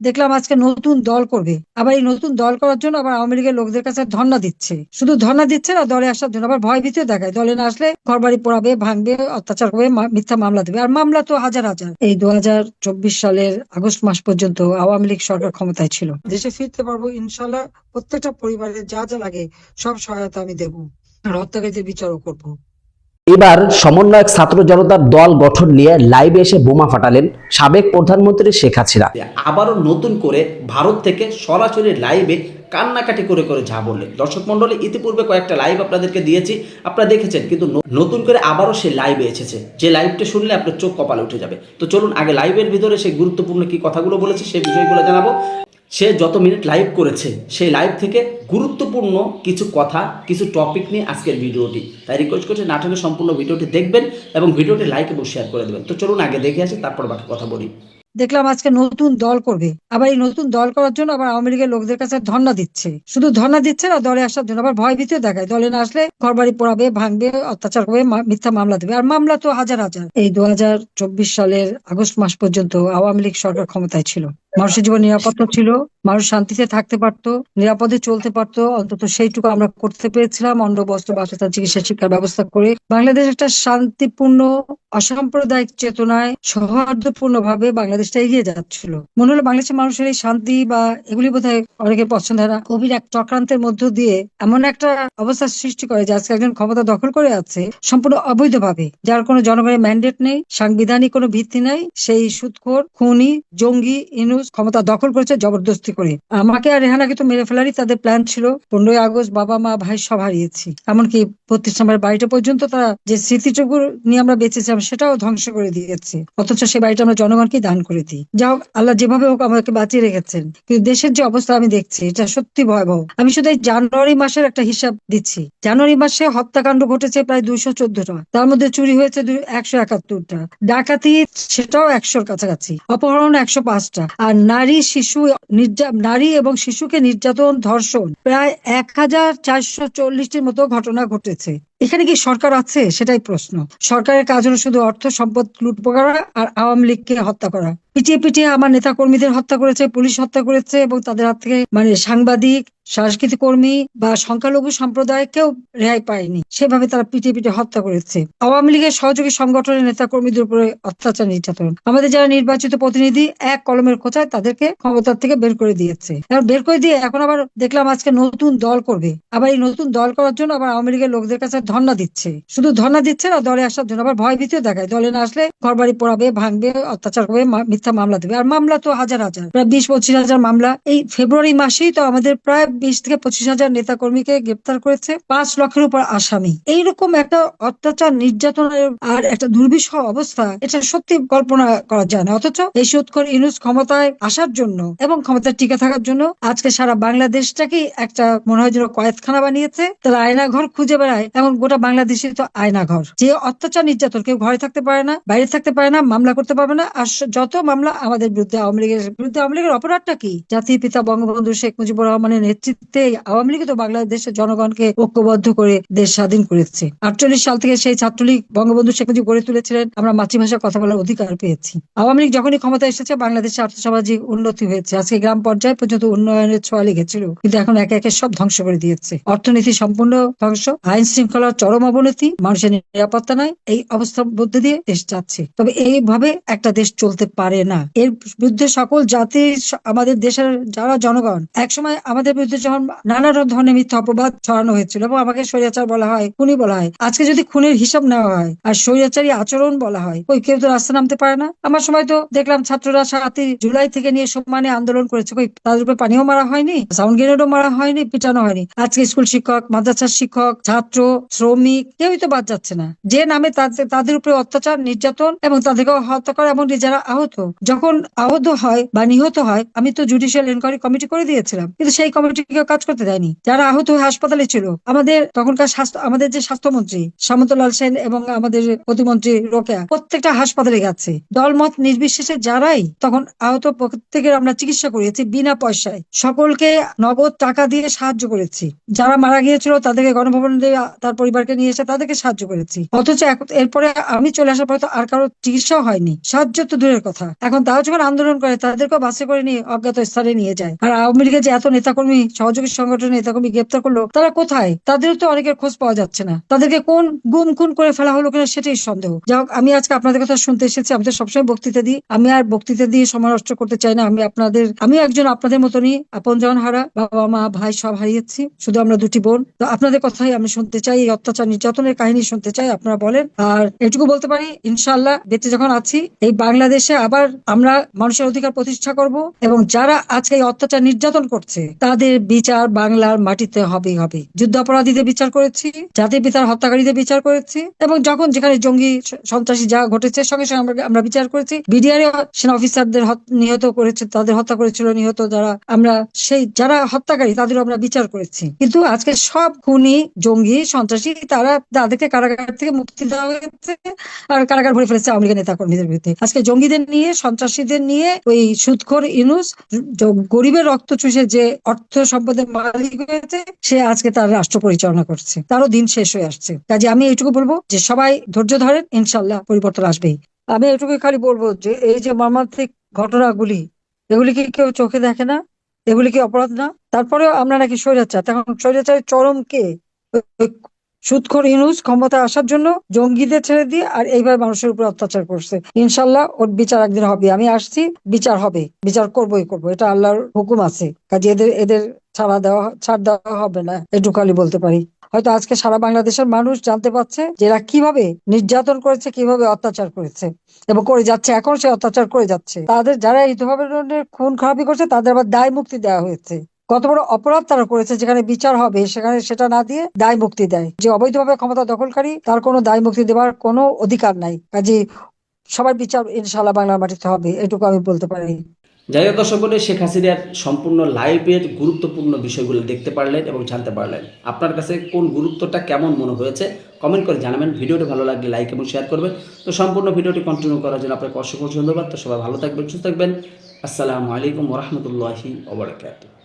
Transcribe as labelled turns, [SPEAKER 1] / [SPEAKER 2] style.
[SPEAKER 1] দেখলাম আজকে নতুন দল করবে। আবার এই নতুন দল করার জন্য আবার আওয়ামী লীগের লোকদের কাছে ধর্ণা দিচ্ছে। শুধু ধর্ণা দিচ্ছে না, দলে আসার জন্য আবার ভয় ভীতিও দেখায়। দলে না আসলে ঘর বাড়ি পোড়াবে, ভাঙবে, অত্যাচার করবে মিথ্যা মামলা দেবে। আর মামলা তো হাজার হাজার। এই দু হাজার চব্বিশ সালের আগস্ট মাস পর্যন্ত আওয়ামী লীগ সরকার ক্ষমতায় ছিল। দেশে ফিরতে পারব, ইনশাল্লাহ প্রত্যেকটা পরিবারের যা যা লাগে সব সহায়তা আমি দেবো। আর হত্যাকারীদের বিচারও করব।
[SPEAKER 2] এবার সমন্বয়ক ছাত্র জনতার দল গঠন নিয়ে লাইভে এসে বোমা ফাটালেন সাবেক প্রধানমন্ত্রী শেখ হাসিনা।
[SPEAKER 3] আবারও নতুন করে ভারত থেকে সরাসরি লাইভে কান্নাকাটি করে করে যা বললেন দর্শক মণ্ডলী, ইতিপূর্বে কয়েকটা লাইভ আপনাদেরকে দিয়েছি, আপনারা দেখেছেন, কিন্তু নতুন করে আবারও সে লাইভে এসেছে। যে লাইভটা শুনলে আপনার চোখ কপালে উঠে যাবে। তো চলুন, আগে লাইভের ভিতরে সেই গুরুত্বপূর্ণ কি কথাগুলো বলেছে, সেই বিষয়গুলো জানাব। সে যত মিনিট লাইভ করেছে, সেই লাইভ থেকে গুরুত্বপূর্ণ কিছু কথা, কিছু টপিক নিয়ে আজকের ভিডিওটি। তাই রিকোয়েস্ট করছি নাটনে সম্পূর্ণ ভিডিওটি দেখবেন এবং ভিডিওটি লাইক এবং শেয়ার করে দেবেন। তো চলুন আগে দেখে আসি, তারপর বাকি কথা বলি।
[SPEAKER 1] দেখলাম আজকে নতুন দল করবে। আবার এই নতুন দল করার জন্য আবার আওয়ামী লীগের লোকদের কাছে ধর্ণা দিচ্ছে। শুধু ধর্ণা দিচ্ছে না, দলে আসার জন্য আবার ভয় ভীতিও দেখায়। দলে না আসলে ঘর বাড়ি পোড়াবে, ভাঙবে, অত্যাচার করবে মিথ্যা মামলা দেবে। আর মামলা তো হাজার হাজার। এই দু হাজার চব্বিশ সালের আগস্ট মাস পর্যন্ত আওয়ামী লীগ সরকার ক্ষমতায় ছিল। মানুষের জীবন নিরাপত্তা ছিল, মানুষ শান্তিতে থাকতে পারতো, নিরাপদে চলতে পারতো, অন্তত সেইটুকু আমরা করতে পেরেছিলাম অন্ন বস্ত্র বাসস্থান চিকিৎসা, শিক্ষার ব্যবস্থা করে। বাংলাদেশ একটা শান্তিপূর্ণ, অসাম্প্রদায়িক চেতনায় সৌহার্দ্যপূর্ণ ভাবে বাংলাদেশটা এগিয়ে যাচ্ছিল। মনে হলো বাংলাদেশের মানুষের এই শান্তি বা এগুলি বোধহয় অনেকের পছন্দ হয় না। গভীর এক চক্রান্তের মধ্য দিয়ে এমন একটা অবস্থা সৃষ্টি করে যে আজকে একজন ক্ষমতা দখল করে আছে সম্পূর্ণ অবৈধভাবে, যার কোনো জনগণের ম্যান্ডেট নেই, সাংবিধানিক কোনো ভিত্তি নাই, সেই সুদখোর খুনি, জঙ্গি, ইনুস ক্ষমতা দখল করেছে জবরদস্তি করে। আমাকে আর রেহানাকে তো মেরে ফেলারই তাদের প্ল্যান ছিল। পনেরোই আগস্ট বাবা মা, ভাই সব হারিয়েছি। এমনকি বত্রিশ নম্বর বাড়িটা পর্যন্ত তারা যে স্মৃতিটুকু নিয়ে আমরা বেঁচেছিলাম, সেটাও ধ্বংস করে দিয়েছে। অথচ সেই বাড়িটা আমরা জনগণকে দান করে দিই। যাও আল্লাহ যেভাবে হোক আমাকে বাঁচিয়ে রেখেছেন। কিন্তু দেশের যে অবস্থা আমি দেখছি, এটা সত্যি ভয়াবহ। আমি শুধু এই জানুয়ারি মাসের একটা হিসাব দিচ্ছি। জানুয়ারি মাসে হত্যাকাণ্ড ঘটেছে প্রায় দুইশো চোদ্দটা। তার মধ্যে চুরি হয়েছে একশো একাত্তরটা। ডাকাতি, সেটাও একশোর কাছাকাছি। অপহরণ একশো পাঁচটা। আর নারী শিশু নারী এবং শিশুকে নির্যাতন ধর্ষণ। প্রায় এক হাজার চারশো চল্লিশটির মতো ঘটনা ঘটেছে। এখানে কি সরকার আছে? সেটাই প্রশ্ন। সরকারের কাজ হলো শুধু অর্থ সম্পদ লুট করা আর আওয়ামী লীগকে হত্যা করা। পিটিয়ে পিটিয়ে আমার নেতা কর্মীদের হত্যা করেছে, পুলিশ হত্যা করেছে এবং তাদের হাত থেকে মানে সাংবাদিক, সাংস্কৃতিক কর্মী বা সংখ্যালঘু সম্প্রদায়কেও রেহাই পায়নি। সেভাবে তারা পিটিয়ে পিটিয়ে হত্যা করেছে। আওয়ামী লীগের সহযোগী সংগঠনের নেতা কর্মীদের উপরে অত্যাচার নির্যাতন। আমাদের যারা নির্বাচিত প্রতিনিধি, এক কলমের খোঁচায় তাদেরকে ক্ষমতার থেকে বের করে দিয়েছে। বের করে দিয়ে এখন আবার দেখলাম আজকে নতুন দল করবে। আবার এই নতুন দল করার জন্য আবার আওয়ামী লীগের লোকদের কাছে ধর্ণা দিচ্ছে। শুধু ধর্ণা দিচ্ছে না, দলে আসার জন্য আবার ভয় ভীতিও দেখায়। দলে না আসলে ঘর বাড়ি পোড়াবে, ভাঙবে, অত্যাচার করবে মিথ্যা মামলা দেবে। আর মামলা তো হাজার হাজার। প্রায় বিশ, পঁচিশ হাজার মামলা। এই ফেব্রুয়ারি মাসেই তো আমাদের প্রায় বিশ থেকে পঁচিশ হাজার নেতা কর্মীকে গ্রেপ্তার করেছে পাঁচ লক্ষের উপর আসামি। এইরকম একটা অত্যাচার, নির্যাতনের আর একটা দুর্বিষহ অবস্থা, এটা সত্যি কল্পনা করা যায় না। অথচ এই সুৎখর ইনুস ক্ষমতায় আসার জন্য এবং ক্ষমতায় টিকে থাকার জন্য আজকে সারা বাংলাদেশটাকেই একটা মনে হয় যেন কয়েদখানা বানিয়েছে তারা আয়না ঘর খুঁজে বেড়ায় এবং গোটা বাংলাদেশে তো আয়না ঘর যে অত্যাচার নির্যাতন, কেউ ঘরে থাকতে পারে না, বাইরে থাকতে পারে না, মামলা করতে পারবে না, আর যত মামলা আমাদের বিরুদ্ধে আওয়ামী লীগের, বিরুদ্ধে আওয়ামী লীগের অপরাধটা কি? জাতির পিতা বঙ্গবন্ধু শেখ মুজিবুর রহমানের নেতৃত্বে আওয়ামী লীগ তো বাংলাদেশের জনগণকে ঐক্যবদ্ধ করে দেশ স্বাধীন করেছে। আটচল্লিশ সাল থেকে সেই ছাত্রলীগ বঙ্গবন্ধু শেখ মুজিব গড়ে তুলেছিলেন, আমরা মাতৃভাষায় কথা বলার অধিকার পেয়েছি। আওয়ামী লীগ যখনই ক্ষমতা এসেছে বাংলাদেশে আর্থসামাজিক উন্নতি হয়েছে। আজকে গ্রাম পর্যায়ে পর্যন্ত উন্নয়নের ছোঁয়া লেগেছিল, কিন্তু এখন একে একে সব ধ্বংস করে দিয়েছে। অর্থনীতি সম্পূর্ণ ধ্বংস, আইন শৃঙ্খলার চরম অবনতি, মানুষের নিরাপত্তা নাই, এই অবস্থার মধ্যে দিয়ে দেশ যাচ্ছে। তবে এইভাবে একটা দেশ চলতে পারে না। এর বিরুদ্ধে সকল জাতি, আমাদের দেশের যারা জনগণ, একসময় আমাদের বিরুদ্ধে যখন নানা ধরনের মিথ্যা অপবাদ ছড়ানো হয়েছিল এবং আমাকে স্বৈরাচার বলা হয়, খুনি বলা হয়, আজকে যদি খুনের হিসাব নেওয়া হয় আর স্বৈরাচারী আচরণ বলা হয় ওই কেউ তো রাস্তা নামতে পারে না? আমার সময় তো দেখলাম ছাত্ররা সাতই জুলাই থেকে নিয়ে সম্মানে আন্দোলন করেছে। তাদের উপরে পানিও মারা হয়নি, সাউন্ড গ্রেনেডও মারা হয়নি, পিটানো হয়নি। আজকে স্কুল শিক্ষক, মাদ্রাসার শিক্ষক, ছাত্র, শ্রমিক, কেউই তো বাদ যাচ্ছে না। যে নামে তাদের উপরে অত্যাচার, নির্যাতন এবং তাদেরকে হত্যা করা এবং যারা আহত, যখন আহত হয় বা নিহত হয়, আমি তো জুডিশিয়াল এনকোয়ারি কমিটি করে দিয়েছিলাম, কিন্তু সেই কমিটিকে কাজ করতে দেয়নি। যারা আহত হয়ে হাসপাতালে ছিল, আমাদের তখনকার স্বাস্থ্য, আমাদের যে স্বাস্থ্যমন্ত্রী সামন্তলাল সেন এবং আমাদের প্রতিমন্ত্রী রোকেয়া, প্রত্যেকটা হাসপাতালে গেছে। দলমত নির্বিশেষে যারাই তখন আহত প্রত্যেকের আমরা চিকিৎসা করিয়েছি বিনা পয়সায়। সকলকে নগদ টাকা দিয়ে সাহায্য করেছি। যারা মারা গিয়েছিল, তাদেরকে গণভবন দিয়ে তার পরিবারকে নিয়ে এসে তাদেরকে সাহায্য করেছি। অথচ এরপরে আমি চলে আসার পরে তো আর কারও চিকিৎসাও হয়নি। সাহায্য তো দূরের কথা। এখন তারা যখন আন্দোলন করে তাদেরকে বাসে করে নিয়ে অজ্ঞাত স্থানে নিয়ে যায়। আর আওয়ামী লীগের যে এত নেতাকর্মী, সহযোগী সংগঠনের নেতাকর্মী গ্রেপ্তার করল, তারা কোথায়? তাদেরও তো অনেকের খোঁজ পাওয়া যাচ্ছে না। তাদেরকে কোন গুম খুন করে ফেলা হলো কিনা সেটাই সন্দেহ। যাই আমি আজকে আপনাদের কথা শুনতে এসেছি। আমি তো সবসময় বক্তৃতা দিই। আমি আর বক্তৃতা দিয়ে নষ্ট করতে চাই না। আমি আপনাদের আমি একজন আপনাদের মতনই আপন জন হারা বাবা মা ভাই সব হারিয়েছি, শুধু আমরা দুটি বোন। তো আপনাদের কথাই আমি শুনতে চাই, এই অত্যাচার নির্যাতনের কাহিনী শুনতে চাই আপনারা বলেন। আর এটুকু বলতে পারি, ইনশাআল্লাহ বেঁচে যখন আছি, এই বাংলাদেশে আবার আমরা মানুষের অধিকার প্রতিষ্ঠা করব এবং যারা আজকে এই অত্যাচার নির্যাতন করছে, তাদের বিচার বাংলার মাটিতে হবেই হবে। যুদ্ধ অপরাধীদের বিচার করেছি, জাতির পিতার হত্যাকারীদের বিচার করেছি, এবং যখন যেখানে জঙ্গি সন্ত্রাসী যা ঘটেছে, সঙ্গে সঙ্গে আমরা আমরা বিচার করেছি। বিডিআর সেনা অফিসারদের নিহত করেছে, তাদের হত্যা করেছিল নিহত যারা, আমরা সেই, যারা হত্যাকারী তাদেরও আমরা বিচার করেছি। কিন্তু আজকে সব খুনি, জঙ্গি, সন্ত্রাসী, তারা তাদেরকে কারাগার থেকে মুক্তি দেওয়া হয়েছে আর কারাগার ভরে ফেলেছে আওয়ামী লীগের নেতা কর্মীদের বিরুদ্ধে। আজকে জঙ্গিদের নিয়ে, সন্ত্রাসীদের নিয়ে ওই সুদখোর ইনুস গরিবের রক্ত চুষে যে অর্থ সম্পদের মালিক হয়েছে, সে আজকে তার রাষ্ট্র পরিচালনা করছে। তারও দিন শেষ হয়ে আসছে। কাজে আমি এইটুকু বলব যে সবাই ধৈর্য ধরেন ইনশাল্লাহ পরিবর্তন আসবেই। আমি এটুকু খালি বলব যে এই যে মর্মান্তিক ঘটনাগুলি এগুলি কি কেউ চোখে দেখে না। এগুলি কি অপরাধ না? তারপরেও আমরা নাকি স্বৈরাচার। এখন স্বৈরাচারের চরম কে? সুৎখর ইনুজ ইউনুস ক্ষমতা আসার জন্য জঙ্গিদের ছেড়ে দিয়ে আর এইভাবে মানুষের উপর অত্যাচার করছে। ইনশাল্লাহ ওর বিচার একদিন হবে। আমি আসছি, বিচার হবে। বিচার করবোই করব। এটা আল্লাহর হুকুম আছে। কাজে এদের এদের ছাড়া দেওয়া, ছাড় দেওয়া হবে না। এটুকু খালি বলতে পারি। হয়তো আজকে সারা বাংলাদেশের মানুষ জানতে পারছে যে এরা কীভাবে নির্যাতন করেছে, কীভাবে অত্যাচার করেছে এবং করে যাচ্ছে, এখন সে অত্যাচার করে যাচ্ছে। তাদের যারা এই ধরনের খুন খারাপি করছে, তাদের আবার দায় মুক্তি দেওয়া হয়েছে। কত বড় অপরাধ তারা করেছে, যেখানে বিচার হবে, সেখানে সেটা না দিয়ে দায় মুক্তি দেয়। যে অবৈধভাবে ক্ষমতা দখলকারী, তার কোনো দায় মুক্তি দেওয়ার কোনো অধিকার নাই। কাজে সবার বিচার ইনশাল্লাহ বাংলার মাটিতে হবে, এটুকু আমি বলতে পারি।
[SPEAKER 3] যাই হোক দর্শক বলে শেখ হাসিনার সম্পূর্ণ লাইভের গুরুত্বপূর্ণ বিষয়গুলো দেখতে পারলেন এবং জানতে পারলেন। আপনার কাছে কোন গুরুত্বটা কেমন মনে হয়েছে? কমেন্ট করে জানাবেন। ভিডিওটি ভালো লাগলে লাইক এবং শেয়ার করবেন। তো সম্পূর্ণ ভিডিওটি কন্টিনিউ করার জন্য আপনাকে অসংখ্য ধন্যবাদ। তো সবাই ভালো থাকবেন, সুস্থ থাকবেন। আসসালামু আলাইকুম রহমতুল্লাহি ওবরাকাতুহ